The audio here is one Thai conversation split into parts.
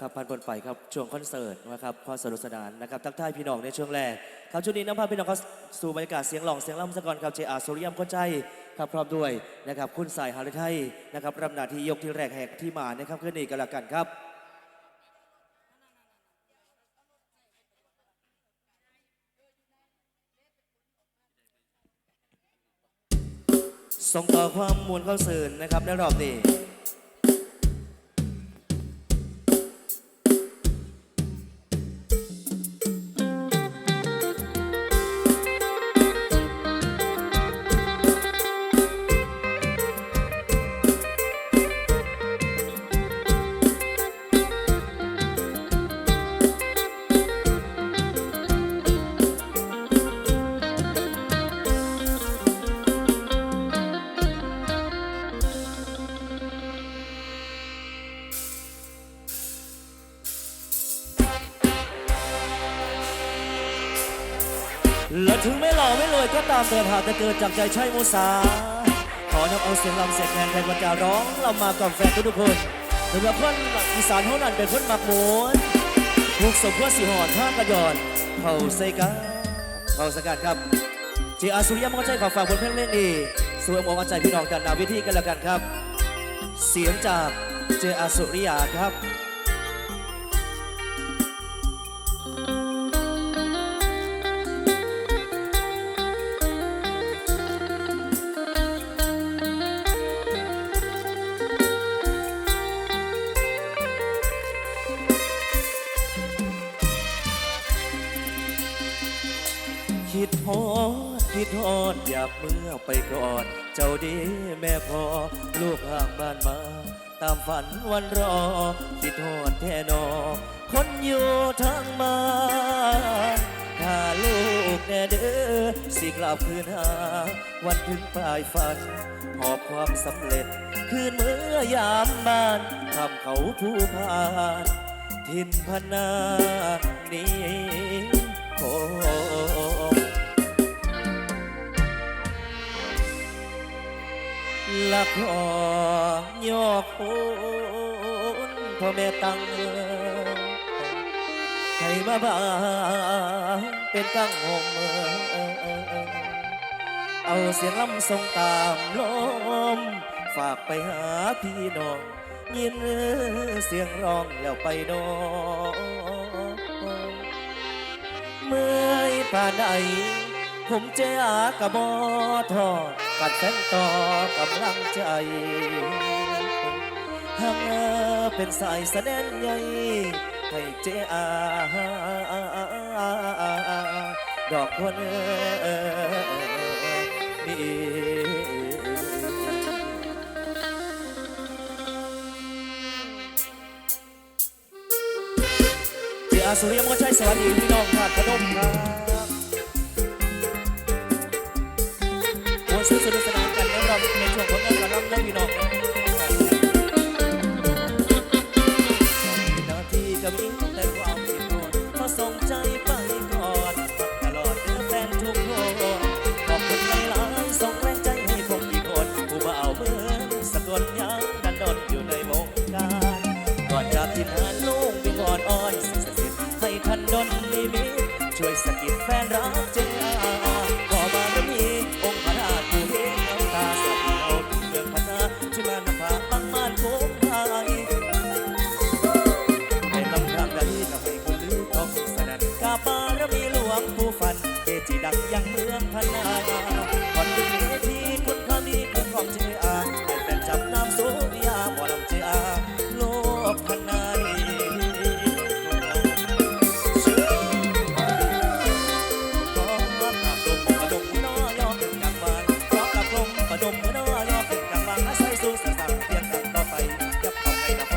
ครับพันบนไปครับช่วงคอนเสิร์ตนะครับความสนุกสนานนะครับทักทายพี่น้องในช่วงแรกครับช่วงนี้น้ำพาพี่น้องเขาสู่บรรยากาศเสียงหลองเสียงล่ำสะกอนครับเจอาสุริยมเข้าใจครับพร้อมด้วยนะครับคุณสายฮาริไทยนะครับรับหน้าที่ยกที่แรกแหกที่มานะครับขึ้นนี่กันละกันครับส่งต่อความมวลเข้าสื่นนะครับในรอบนี้ ถึงไม่หล่อไม่รวยก็ตามแต่หากจะเกิดจากใจใช่มุสา ขอนำเอาเสียงลำเสียงแคนแทนคนจะร้องลำมากับแฟนทุกคนถึงแม้คนอีสานเท่านั้นเป็นคนมักมวนถูกสมควรสีหอนท่ากระยอนเขาใส่กันเขาสกัดครับเจอาสุริยะมงคลใจขอฝากบทเพลงเล่นนี้สู่อมอกใจพี่น้องกันนาวิธีกันแล้วกันครับ เสียงจากเจอาสุริยาครับ คิดฮอดคิดฮอดอยากเมื่อไปกอด เจ้าดีแม่พอลูกห่างบ้านมา ตามฝันวันรอ คิดฮอดแท่นอ คนอยู่ทางบ้านถ้าลูกแน่เด้อสิกลับคืนหา วันถึงปลายฝัน หอบความสำเร็จ คืนเมื่อยามบ้านทำเขาผู้พานทินพนานี้โค ละขอยอกโอนพ่อแม่ตั้งให้มาบ้าเป็นกังหมเอาเสียงลำทรงตามลม ฝากไปหาพี่น้อง ยินเสียงร้องแล้วไปนอนเมื่อยป่านใด ผมเจ้ากะบอทอกัดแฟนต่อกำลังใจหากเป็นสายแสดงใหญ่ให้เจ้าดอกคนนี้เจ้าสุริยมงคลชัยสวัสดีพี่น้องขาดพนมครับ ซื้อสนุกสนานกันนะครับในช่วงของงานกระลำเล่นพี่น้อง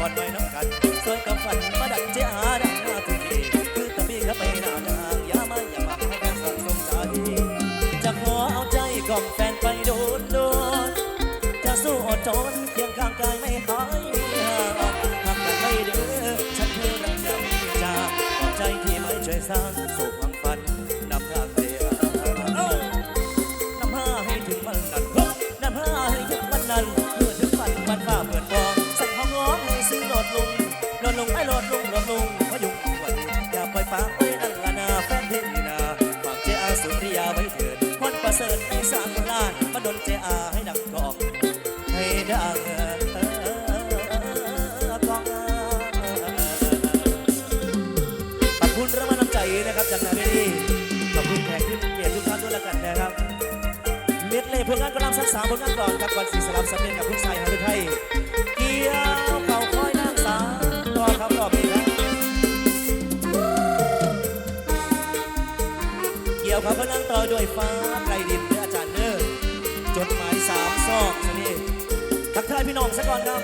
อนไว้นะ นี้ผลงานกำลังสักสามผลงานก่อนครับวันสีสลับสำเนียงกับลูกชายฮารุไทยเกียวเขาคอยนั่งสาต่อครับต่อไปนะเกี่ยวเขาบผนั่งต่อด้วยฟ้าไกลดินเพื่ออาจารย์เนอร์จดหมายสามซอกสนี่ทักทายพี่น้องซะก่อนครับ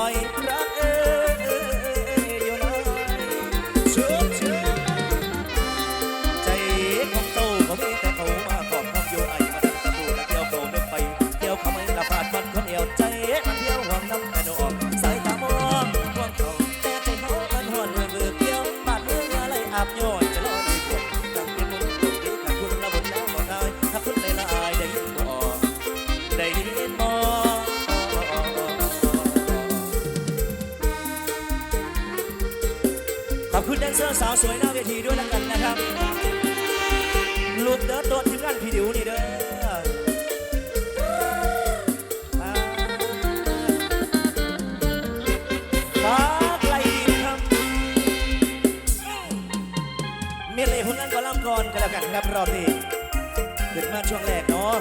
อยใคร ชิญสาวสวยหน้าเวทีด้วยแล้วกันนะครับ ลูกเด้อตัวที่งานพี่ดิวนี่เด้อฟ้าไกลดินครับเมเลพุ่นนนก็ล่ำก่กันแล้วกันครับรอบนี้เกิดมาช่วงแรกเนาะ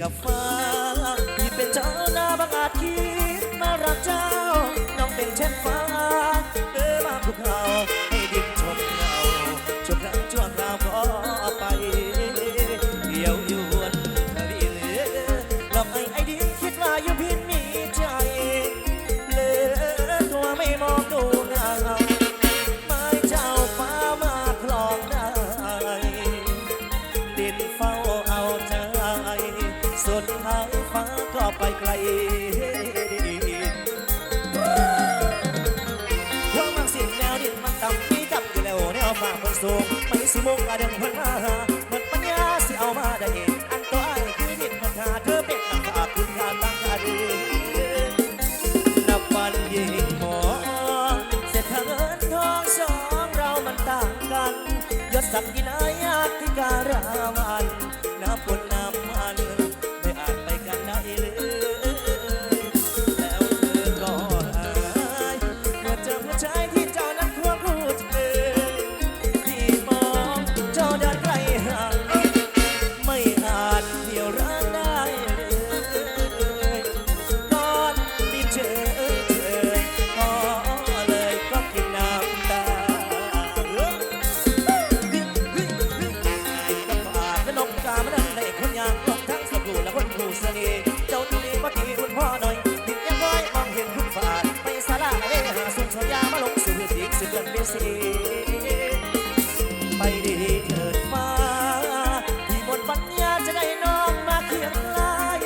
กับฟ้าที่เป็นเจ้านาบังอาจคิดมารักเจ้า น้องเป็นเช่นฟ้าเออมาภูเขา สุขไม่สิมุกอระดึงเพิ่นมาหาเหมือนปัญญาสิเอามาได้เองอันตัวไอ้คือดินมันหาเธอเป็นนัาคุณงานตั้งคาดีนับวันยิ่งหมอเสร็จทางเงินทองสองเรามันต่างกันยศศักดิ์วินัยอาธิการาวัน เสไปดีเถิดฟ้าที่หมดปัญญาจะได้น้องมาเคียงไาย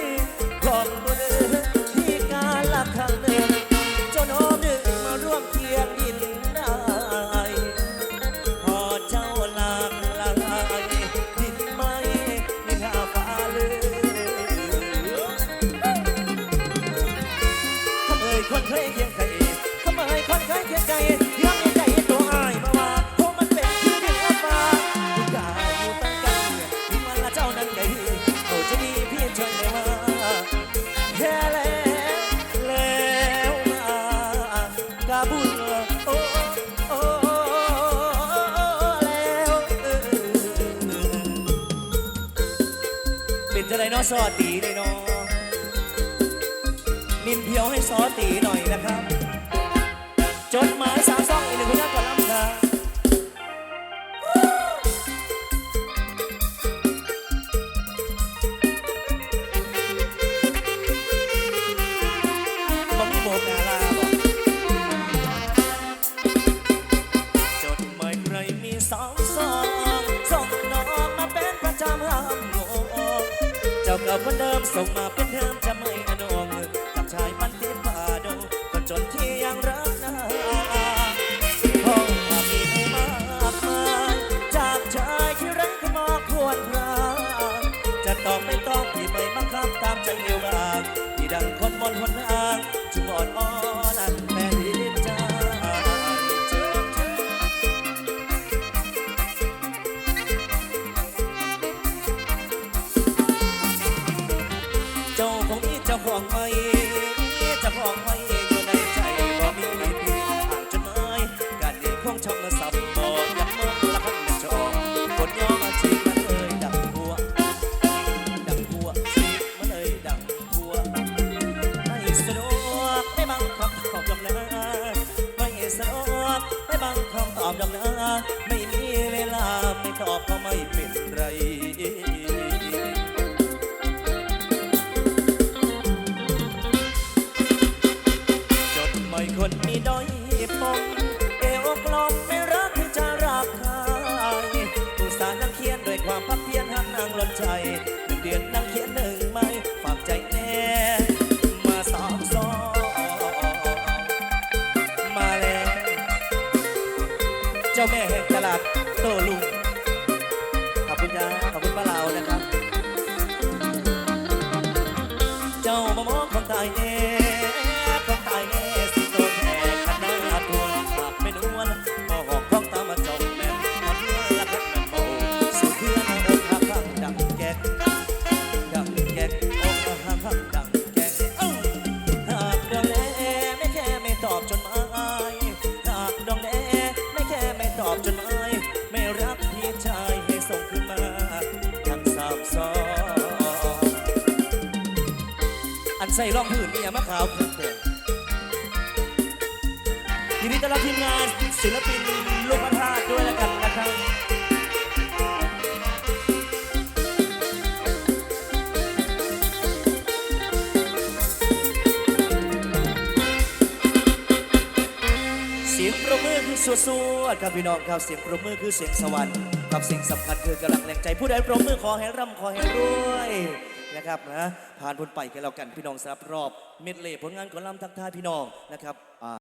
กล่องบนเอที่กาลักทางเดินเจ้าน้องหนึ่งมาร่วมเคียงดินได้พอเจ้าลางลายดินไม่ไม่ท่าฟ้าเลยทำไมคนเคยเคียงใครทำไมคนเคยเคียงใคร เป็นาะซอตีเลยนาะนินเพียวให้ซอตีหน่อยนะครับ จดหมายสาวซองอีกหนึ่งคนก่อนลำคาบ่มีโบกนาลาบอกจดหมายใครมีสองสอง เจ้าเก่าคนเดิมส่งมาเป็นเทิมจะไม่อนงกับชายมันที่ป่าดงคนจนที่ยังรักนาห้องมีผู้มากมายจากชายที่รักมอควรรางจะตอบไม่ตองที่ไม่บังคับตามใจเอวบางที่ดังคนมนหนทางจึงอ่อนอ้อน ไม่มีเวลาไม่ชอบก็ไม่เป็นไรจดหมายคนมีด้อยปมเอวกลมไม่รักที่จะรักใครอุตส่าห์นั่งเขียนด้วยความพักเพียรหักนางหล่นใจ ลา ส่รองพื้นเนี่ยมาขาวเกินเกินทีนี้ต้อนรับทีมงานศิลปินลูกพระธาตุด้วยแล้วกันนะครับเสียงประมือคือสวดสวดครับพี่น้องครับเสียงประมือคือเสียงสวรรค์ครับสิ่งสำคัญคือกำลังแรงใจผู้ใดประมือขอให้ร่ำขอให้รวย นะครับนะผ่านพ้นไปกันแล้วกันพี่น้องสำหรับรอบเมดเล่ผลงานของลำทักทายพี่น้องนะครับอ่า